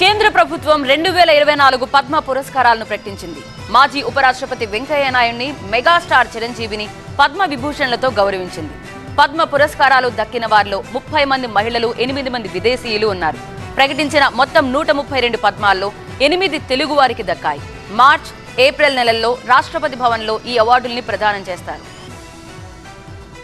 కేంద్ర ప్రభుత్వం రెండు వేల ఇరవై నాలుగు పద్మ పురస్కారాలను ప్రకటించింది. మాజీ ఉపరాష్ట్రపతి వెంకయ్య నాయుడిని మెగాస్టార్ చిరంజీవిని పద్మ విభూషణ్లతో గౌరవించింది. పద్మ పురస్కారాలు దక్కిన వారిలో ముప్పై మంది మహిళలు ఎనిమిది మంది విదేశీయులు ఉన్నారు. ప్రకటించిన మొత్తం నూట ముప్పై రెండు పద్మాల్లో ఎనిమిది తెలుగువారికి దక్కాయి. మార్చ్ ఏప్రిల్ నెలల్లో రాష్ట్రపతి భవన్లో ఈ అవార్డుల్ని ప్రదానం చేస్తారు.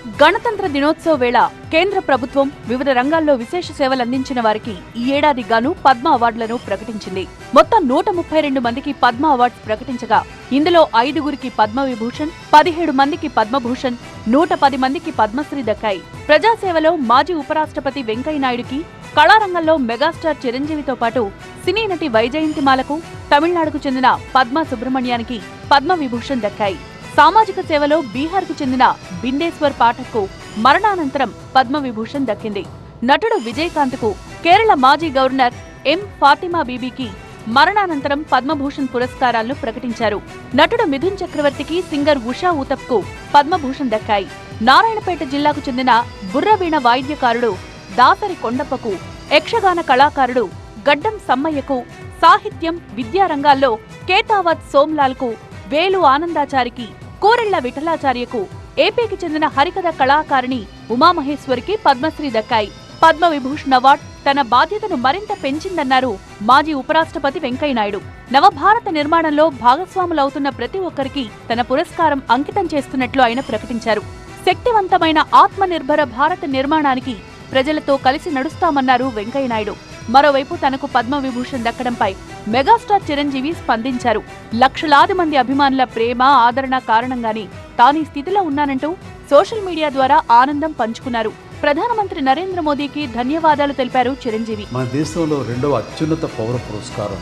గణతంత్ర దినోత్సవ వేళ కేంద్ర ప్రభుత్వం వివిధ రంగాల్లో విశేష సేవలు అందించిన వారికి ఈ ఏడాది గాను పద్మ అవార్డులను ప్రకటించింది. మొత్తం నూట ముప్పై రెండు మందికి పద్మ అవార్డ్స్ ప్రకటించగా ఇందులో ఐదుగురికి పద్మ విభూషణ్ పదిహేడు మందికి పద్మభూషణ్ నూట పది మందికి పద్మశ్రీ దక్కాయి. ప్రజాసేవలో మాజీ ఉపరాష్ట్రపతి వెంకయ్య నాయుడుకి కళారంగంలో మెగాస్టార్ చిరంజీవితో పాటు సినీ నటి వైజయంతిమాలకు తమిళనాడుకు చెందిన పద్మ సుబ్రహ్మణ్యానికి పద్మ విభూషణ్ దక్కాయి. సామాజిక సేవలో బీహార్కు చెందిన బిందేశ్వర్ పాఠక్కు మరణానంతరం పద్మవిభూషణ్ దక్కింది. నటుడు విజయకాంత్కు కేరళ మాజీ గవర్నర్ ఎం ఫాతిమా బీబీకి మరణానంతరం పద్మభూషణ్ పురస్కారాలను ప్రకటించారు. నటుడు మిథున్ చక్రవర్తికి సింగర్ ఉషా ఉతప్కు పద్మభూషణ్ దక్కాయి. నారాయణపేట జిల్లాకు చెందిన బుర్రవీణ వాయిద్యకారుడు దాసరి కొండప్పకు యక్షగాన కళాకారుడు గడ్డం సమ్మయ్యకు సాహిత్యం విద్యారంగాల్లో కేటావత్ కేతావత్ సోమ్లాల్కు వేలు ఆనందాచారికి కోరెళ్ళ విఠలాచార్యకు ఏపీకి చెందిన హరికథ కళాకారిణి ఉమామహేశ్వరికి పద్మశ్రీ దక్కాయి. పద్మ విభూషణ్ అవార్డ్ తన బాధ్యతను మరింత పెంచిందన్నారు మాజీ ఉపరాష్ట్రపతి వెంకయ్యనాయుడు. నవభారత నిర్మాణంలో భాగస్వాములవుతున్న ప్రతి ఒక్కరికి తన పురస్కారం అంకితం చేస్తున్నట్లు ఆయన ప్రకటించారు. శక్తివంతమైన ఆత్మనిర్భర భారత నిర్మాణానికి ప్రజలతో కలిసి నడుస్తామన్నారు వెంకయ్యనాయుడు. మరోవైపు తనకు పద్మ విభూషణ్ దక్కడంపై మెగాస్టార్ చిరంజీవి స్పందించారు. లక్షలాది మంది అభిమానుల ప్రేమ ఆదరణ కారణంగానే తాను ఈ స్థితిలో ఉన్నానంటూ సోషల్ మీడియా ద్వారా ఆనందం పంచుకున్నారు. ప్రధానమంత్రి నరేంద్ర మోదీకి ధన్యవాదాలు తెలిపారు చిరంజీవి. మన దేశంలో రెండవ అత్యున్నత పౌర పురస్కారం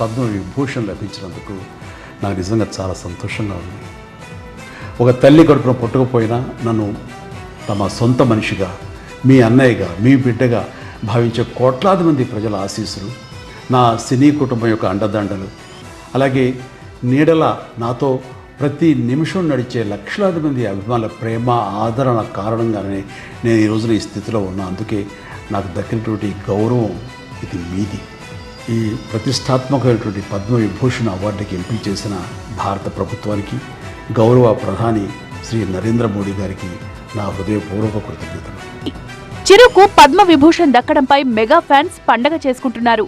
పద్మ విభూషణ్ లభించినందుకు నాకు నిజంగా చాలా సంతోషంగా ఉంది. ఒక తల్లి కడుపున పుట్టకపోయినా నన్ను తమ సొంత మనిషిగా మీ అన్నయ్యగా మీ బిడ్డగా భావించే కోట్లాది మంది ప్రజల ఆశీస్సులు నా సినీ కుటుంబం యొక్క అండదండలు అలాగే నీడల నాతో ప్రతి నిమిషం నడిచే లక్షలాది మంది అభిమానుల ప్రేమ ఆదరణ కారణంగానే నేను ఈ రోజున ఈ స్థితిలో ఉన్నా. అందుకే నాకు దక్కినటువంటి గౌరవం ఇది మీది. ఈ ప్రతిష్టాత్మకమైనటువంటి పద్మ విభూషణ్ అవార్డుకి ఎంపిక చేసిన భారత ప్రభుత్వానికి గౌరవ ప్రధాని శ్రీ నరేంద్ర మోడీ గారికి నా హృదయపూర్వక కృతజ్ఞతలు. చిరుకు పద్మ విభూషణ్ దక్కడంపై మెగా ఫ్యాన్స్ పండగ చేసుకుంటున్నారు.